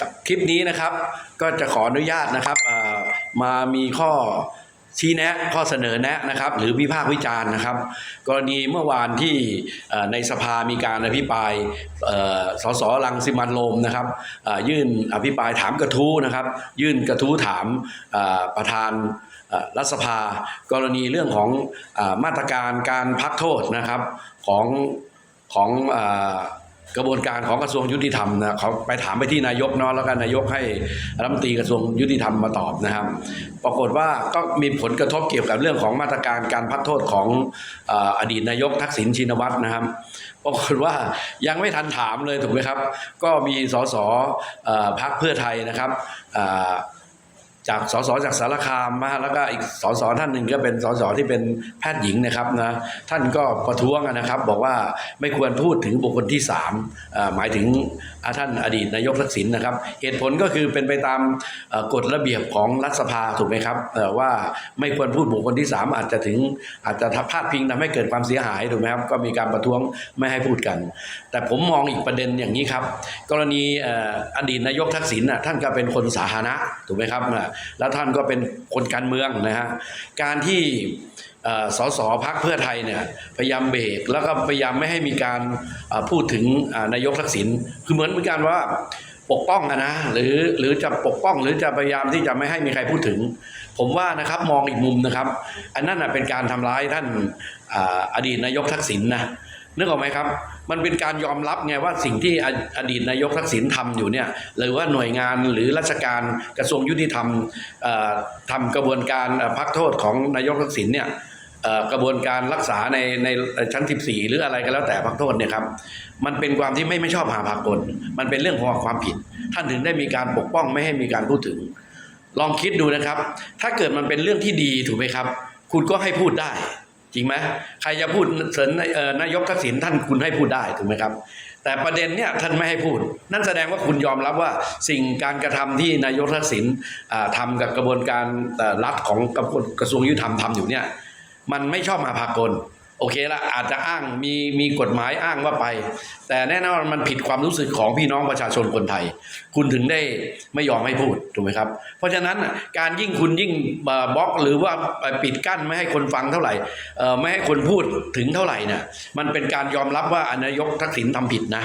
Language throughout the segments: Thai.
ครับคลิปนี้นะครับก็จะขออนุญาตนะครับเอ่อมามีข้อชี้แนะข้อเสนอแนะนะครับ หรือวิพากษ์วิจารณ์นะครับ กรณีเมื่อวานที่ในสภามีการอภิปรายเอ่อสสรังสิมันโรมนะครับยื่นอภิปรายถามกระทู้นะครับ ยื่นกระทู้ถามประธานรัฐสภา กรณีเรื่องของอมาตรการการพักโทษนะครับของของ กระบวนการของกระทรวงยุติธรรมนะเขาไปถามไปที่นายกเนาะแล้วก็นายกให้รัฐมนตรีกระทรวงยุติธรรมมาตอบนะครับ ปรากฏว่าก็มีผลกระทบเกี่ยวกับเรื่องของมาตรการการพักโทษของออดีตนายกทักษิณชินวัตรนะครับปรากฏว่ายังไม่ทันถามเลยถูกไหมครับ ก็มีสสพรรคเพื่อไทยนะครับ จากสสจากสารคามมาแล้วก็อีกสสท่านหนึ่งก็เป็นสสที่เป็นแพทย์หญิงนะครับนะท่านก็ประท้วงนะครับ บอกว่าไม่ควรพูดถึงบุคคลที่สามหมายถึงท่านอดีตนายกทักษิณนะครับ เหตุผลก็คือเป็นไปตามกฎระเบียบของรัฐสภาถูกไหมครับว่าไม่ควรพูดบุคคลที่สามอาจจะถึงอาจจะพาดพิงทำให้เกิดความเสียหายถูกไหมครับก็มีการประท้วงไม่ให้พูดกัน แต่ผมมองอีกประเด็นอย่างนี้ครับ กรณีอดีตนายกทักษิณน่ะท่านก็เป็นคนสาธารณะถูกไหมครับแล้วท่านก็เป็นคนการเมืองนะฮะการที่สสพักเพื่อไทยเนี่ยพยายามเบรกแล้วก็พยายามไม่ให้มีการพูดถึงนายกทักษิณคือเหมือนเป็นการว่าปกป้องอะนะหรือหรือจะปกป้องหรือจะพยายามที่จะไม่ให้มีใครพูดถึง ผมว่านะครับมองอีกมุมนะครับ อันนั้นเป็นการทำร้ายท่านออดีตนายกทักษิณนะ นึกออกไหมครับ มันเป็นการยอมรับไงว่าสิ่งที่อดีตนายกทักษิณทำอยู่เนี่ยหรือว่าหน่วยงานหรือราชการกระทรวงยุติธรรมเอ่อทำกระบวนการพักโทษของนายกทักษิณเนี่ยกระบวนการรักษาในในชั้น 14 หรืออะไรก็แล้วแต่พักโทษเนี่ยครับมันเป็นความที่ไม่ไม่ชอบหาพากลมันเป็นเรื่องของความผิด ท่านถึงได้มีการปกป้องไม่ให้มีการพูดถึง ลองคิดดูนะครับ ถ้าเกิดมันเป็นเรื่องที่ดีถูกไหมครับ คุณก็ให้พูดได้ จริงไหมใครจะพูดเสนอนายกทักษิณท่านคุณให้พูดได้ถูกไหมครับ แต่ประเด็นเนี่ยท่านไม่ให้พูด นั่นแสดงว่าคุณยอมรับว่าสิ่งการกระทำที่นายกทักษิณทำทำกับกระบวนการรัฐของกระบวนกระทรวงยุติธรรมทำอยู่เนี่ยมันไม่ชอบมาพากล โอเคละอาจจะอ้างมีมีกฎหมายอ้างว่าไป แต่แน่นอนมันผิดความรู้สึกของพี่น้องประชาชนคนไทย คุณถึงได้ไม่ยอมให้พูดถูกไหมครับ เพราะฉะนั้นการยิ่งคุณยิ่งบล็อกหรือว่าปิดกั้นไม่ให้คนฟังเท่าไหร่เอ่อไม่ให้คนพูดถึงเท่าไหร่เนี่ยมันเป็นการยอมรับว่าอนายกทักษิณทำผิดนะ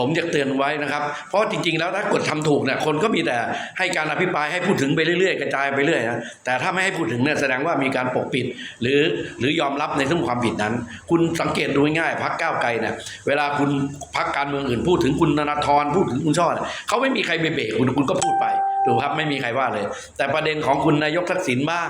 ผมอยากเตือนไว้นะครับ เพราะจริง ๆ แล้วถ้ากดทำถูกเนี่ยคนก็มีแต่ให้การอภิปรายให้พูดถึงไปเรื่อยๆ กระจายไปเรื่อยนะแต่ถ้าไม่ให้พูดถึงเนี่ยแสดงว่ามีการปกปิด หรือหรือยอมรับในเรื่องความผิดนั้น คุณสังเกตดูง่ายๆพักก้าวไกลเนี่ยเวลาคุณพักการเมืองอื่นพูดถึงคุณธนาธรพูดถึงคุณช่อเนี่ยเขาไม่มีใครไปเบรกคุณคุณก็พูดไป ถูกครับไม่มีใครว่าเลย แต่ประเด็นของคุณนายกทักษิณบ้าง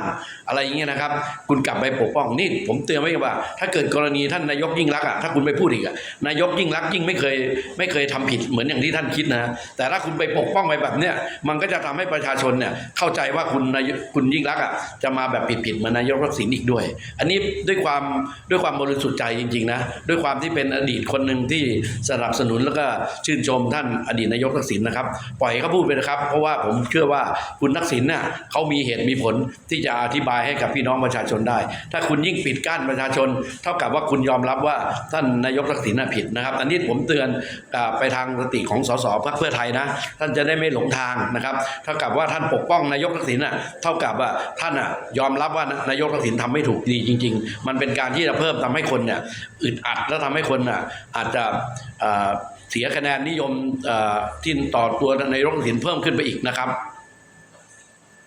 อะไรอย่างเงี้ยนะครับ คุณกลับไปปกป้องนี่ผมเตือนไว้ว่า ถ้าเกิดกรณีท่านนายกยิ่งรักอะถ้าคุณไปพูดอีกอะนายกยิ่งรักยิ่งไม่เคยไม่เคยทำผิดเหมือนอย่างที่ท่านคิดนะแต่ถ้าคุณไปปกป้องไปแบบเนี้ยมันก็จะทำให้ประชาชนเนี่ยเข้าใจว่าคุณนายคุณยิ่งรักอะจะมาแบบผิดๆเหมือนนายกทักษิณอีกด้วย อันนี้ด้วยความด้วยความบริสุทธิ์ใจจริงๆนะด้วยความที่เป็นอดีตคนหนึ่งที่สนับสนุนแล้วก็ชื่นชมท่านอดีตนายกทักษิณนะครับ ปล่อยเขาพูดไปนะครับ เพราะว่าผมเชื่อว่าคุณทักษิณน่ะเขามีเหตุมีผลที่จะอธิบายให้กับพี่น้องประชาชนได้ ถ้าคุณยิ่งปิดกั้นประชาชน เท่ากับว่าคุณยอมรับว่าท่านนายกทักษิณน่ะผิดนะครับอันนี้ผมเตือนไปทางสติของสสพรรคเพื่อไทยนะ ท่านจะได้ไม่หลงทางนะครับ เท่ากับว่าท่านปกป้องนายกทักษิณน่ะเท่ากับว่าท่านน่ะยอมรับว่านายกทักษิณทำไม่ถูกดีจริง ๆ มันเป็นการที่จะเพิ่มทำให้คนเนี่ยอึดอัดแล้วทำให้คนน่ะอาจจะ เสียคะแนนนิยมที่ต่อตัวนายกทักษินเพิ่มขึ้นไปอีกนะครับ